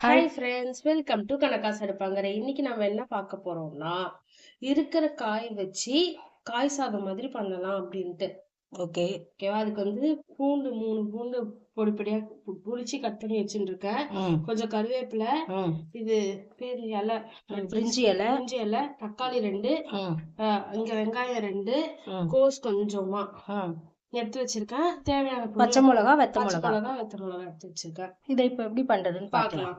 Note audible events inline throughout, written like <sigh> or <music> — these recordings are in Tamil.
Hi friends welcome to Kanakasu எடுப்பாங்கிற இன்னைக்கு நம்ம என்ன பார்க்க போறோம்னா இருக்கிற காய் வச்சு காய் சாதம் மாதிரி பண்ணலாம் அப்படின்ட்டு. ஓகே ஓகேவா அதுக்கு வந்து பூண்டு மூணு பூண்டு பொடி பொடியா பு- புளிச்சு கட் பண்ணி ம். கொஞ்சம் கருவேப்பிலை இது பேர் இலை பிரிஞ்சி இலை. இஞ்சி இலை தக்காளி ரெண்டு இங்க வெங்காயம் ரெண்டு கோஸ் கொஞ்சமா எடுத்து வச்சிருக்கேன். தேவையான பச்சை மிளகா வெத்த மிளகா. மிளகா வெத்த மிளகா எடுத்து வச்சிருக்கேன். இதை இப்போ எப்படி பண்றதுன்னு பார்க்கலாம்.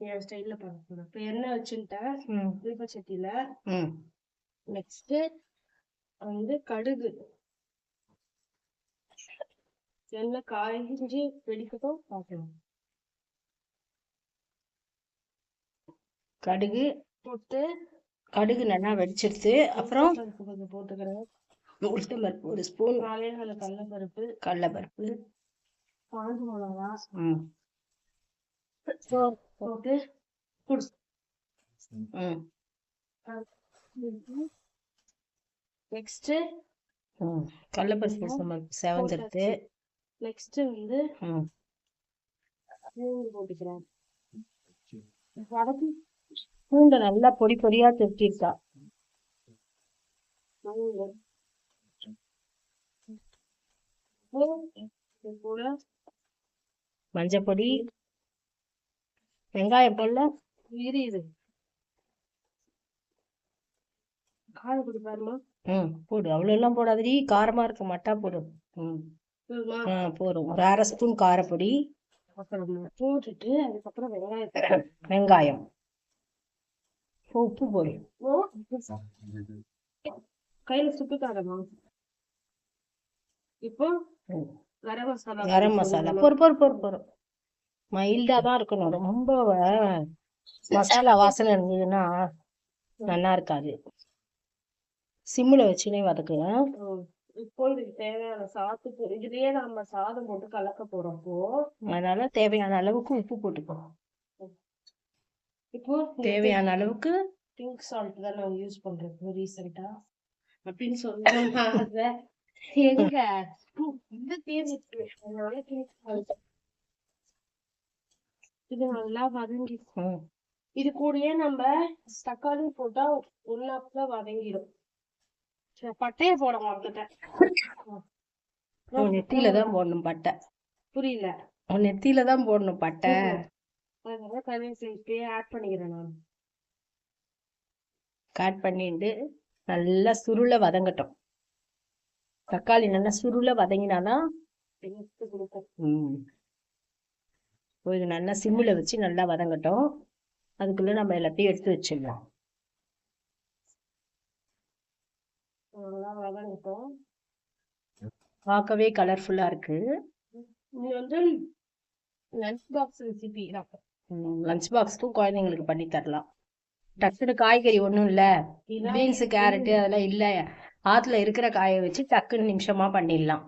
என் ஸ்டைல்ல பார்க்கலாம் இப்போ எண்ணெய் வச்சுட்டேன் ம். தீபச்சட்டியில ம். நெக்ஸ்ட் வந்து கடுகு. எண்ணெய் காய்ஞ்சி வெடிக்கட்டும் பார்க்கலாம் கடுகு போட்டு கடுகு நல்லா வெடிச்சிடுது அப்புறம் கொஞ்சம் போட்டுக்கிறேன். உளுத்தம் பருப்பு ஒரு ஸ்பூன் நாலு கடலைப்பருப்பு. கடலைப்பருப்பு. காஞ்ச மிளகா. ம். போட்டு குடு ம். நெக்ஸ்ட் கடலைப்பருப்பு நம்ம செவந்துடுது நெக்ஸ்ட் வந்து போட்டுக்கிறேன். வதக்கி பூண்டை நல்லா பொடி பொடியா திருட்டிருக்கா. மஞ்சள் பொடி வெங்காயம் போடல. இரு காரம் பொடி பாருமா ம் போடு. அவ்வளோ எல்லாம் போடாதடி. காரமா இருக்க மாட்டா போடு. ம். ஆ போதும். ஒரு அரை ஸ்பூன் காரப்பொடி. போட்டுட்டு அதுக்கப்புறம் வெங்காயத்தை வெங்காயம். உப்பு போடு. கையில சுட்டு காரமா இப்போ. கரம் மசாலா. கரம் மசாலா. பொறு பொறு பொறு பொறு மைல்டா தான் இருக்கணும். ரொம்ப மசாலா வாசனை இருந்ததுன்னா நல்லா இருக்காது. சிம்மில் வச்சுனே வதக்குங்க. இப்போ இதுக்கு தேவையான சாத்துக்கு இதுலயே நம்ம சாதம் போட்டு கலக்க போறப்போ அதனால தேவையான அளவுக்கு உப்பு போட்டுக்கோ இப்போ தேவையான அளவுக்கு பிங்க் சால்ட் தான் நான் யூஸ் பண்றேன் இப்போ ரீசெண்டா அப்படின்னு சொன்னாங்க எங்க? <laughs> இந்த தேர்வு. இது நல்லா வதங்கி ம், இது கூடயே நம்ம தக்காளி போட்டா ஒன்னாப்ல வதங்கிடும். பட்டைய போட மாட்டேன் உன் நெத்தியில தான் போடணும் பட்டை. புரியல. நெத்தியில தான் போடணும் பட்டை. அதனால கருவேப்பிலை இப்பயே ஆட் பண்ணிக்கிறேன் நான். கட் பண்ணிட்டு நல்லா சுருள வதங்கட்டும். தக்காளி நல்லா சுருள வதங்கினாதான் ம். இது நல்லா சிம்மில் வச்சு நல்லா வதங்கட்டும். அதுக்குள்ள நம்ம எல்லாத்தையும் எடுத்து வச்சிடலாம். நல்லா வதங்கட்டும். பார்க்கவே கலர்ஃபுல்லா இருக்கு. இது வந்து லஞ்ச் பாக்ஸ் ரெசிபி லஞ்ச் பாக்ஸ்க்கும் குழந்தைங்களுக்கு பண்ணி தரலாம். டக்குனு காய்கறி ஒன்றும் இல்லை. பீன்ஸு கேரட்டு அதெல்லாம் இல்லை. ஆற்றுல இருக்கிற காயை வச்சு டக்குன்னு நிமிஷமா பண்ணிடலாம்.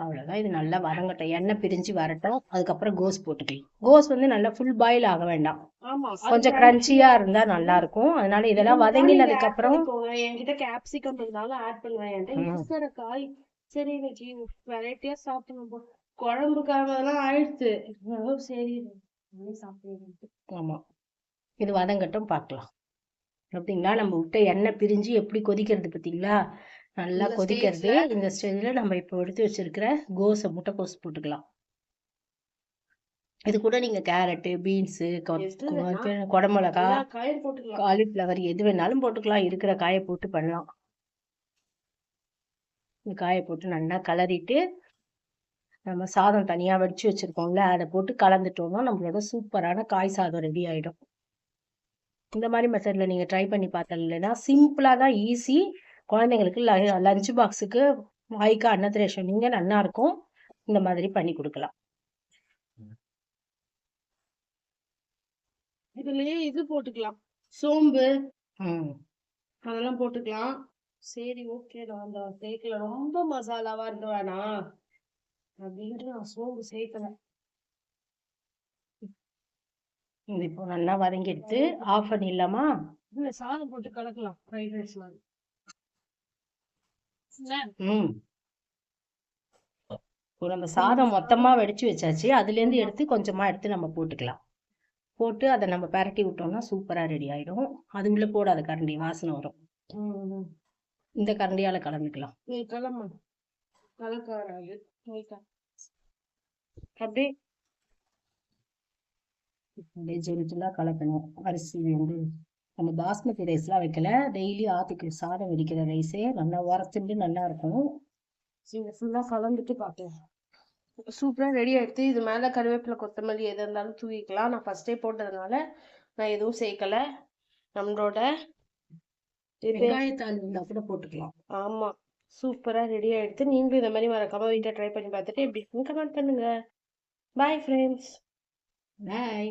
அவ்வளோதான் இது நல்லா வதங்கட்டும் எண்ணெய் பிரிஞ்சு வரட்டும். அதுக்கப்புறம் கோஸ் போட்டுக்கலாம். கோஸ் வந்து நல்லா ஃபுல் பாயில் ஆக வேண்டாம். ஆமா கொஞ்சம் கிரன்ச்சியா இருந்தா நல்லா இருக்கும் அதனால இதெல்லாம் வதங்கினதுக்கு அப்புறம் என்கிட்ட கேப்சிகம் இருந்தாலும் ஆட் பண்ணுவேன் காய். சரி இன்னைக்கு வெரைட்டியா சாப்பிடணும் குழம்புக்காக எல்லாம் ஆயிடுச்சு. சரி. ஆமா. இது வதங்கட்டும் பார்க்கலாம். அப்படிங்களா? நம்ம விட்ட எண்ணெய் பிரிஞ்சு எப்படி கொதிக்கிறது பார்த்தீங்களா? நல்லா கொதிக்கிறது. இந்த ஸ்டேஜில் நம்ம இப்போ எடுத்து வச்சிருக்கிற கோஸை முட்டைக்கோஸ் போட்டுக்கலாம். இது கூட நீங்க கேரட்டு பீன்ஸு? குடமிளகா காலிஃப்ளவர் எது வேணாலும் போட்டுக்கலாம். இருக்கிற காயை போட்டு பண்ணலாம். இந்த காயை போட்டு நல்லா கலரிட்டு நம்ம சாதம் தனியா வடிச்சு வச்சிருக்கோம்ல அதை போட்டு கலந்துட்டோம்னா நம்மளோட சூப்பரான காய் சாதம் ரெடி ஆயிடும். இந்த மாதிரி மெத்தட்ல நீங்க ட்ரை பண்ணி பார்த்தது இல்லைன்னா சிம்பிளா தான் ஈஸி குழந்தைங்களுக்கு லஞ்ச் பாக்ஸுக்கு வாய்க்கு அன்னத்திரேஷன் நீங்க நல்லா இருக்கும். இந்த மாதிரி பண்ணி கொடுக்கலாம். இதுலயே இது போட்டுக்கலாம். சோம்பு. ம். அதெல்லாம் போட்டுக்கலாம். சரி ஓகே நான் அந்த சேர்க்கல ரொம்ப மசாலாவா இருக்க வேணாம் அப்படின்ட்டு நான் சோம்பு சேர்க்கல. இது இப்போ நல்லா வதங்கி எடுத்து ஆஃப் பண்ணிடலாமா இல்ல சாதம் போட்டு கலக்கலாம். ஃப்ரைட் ரைஸ் மாதிரி. நம்ம சாதம் மொத்தமா வடிச்சு வச்சாச்சு. அதுலேருந்து எடுத்து கொஞ்சமா எடுத்து நம்ம போட்டுக்கலாம். போட்டு அதை நம்ம பிரட்டி விட்டோம்னா சூப்பரா ரெடி ஆயிடும். அது உள்ள போடாத கரண்டி வாசனை வரும். இந்த கரண்டியால கலந்துக்கலாம். அப்படியே. அப்படியே ஜென்டிலாக கலக்கணும். அரிசி வந்து நம்ம பாஸ்மதி ரைஸ்லாம் வைக்கல. டெய்லி ஆத்துக்கு சாதம் வடிக்கிற ரைஸே நல்லா உரத்துண்டு நல்லா இருக்கும். நீங்க ஃபுல்லா கலந்துட்டு பார்த்தேன் சூப்பரா ரெடி ஆயிடுச்சு. இது மேல கருவேப்பிலை கொத்தமல்லி எது இருந்தாலும் தூவிக்கலாம். நான் ஃபர்ஸ்டே போட்டதுனால நான் எதுவும் சேர்க்கல. நம்மளோட வெங்காயத்தாள் இருந்தால் கூட போட்டுக்கலாம். ஆமா சூப்பரா ரெடி ஆயிடுச்சு. நீங்களும் இந்த மாதிரி மறக்காம வீட்டை ட்ரை பண்ணி பார்த்துட்டு எப்படி கமெண்ட் பண்ணுங்க. Bye friends bye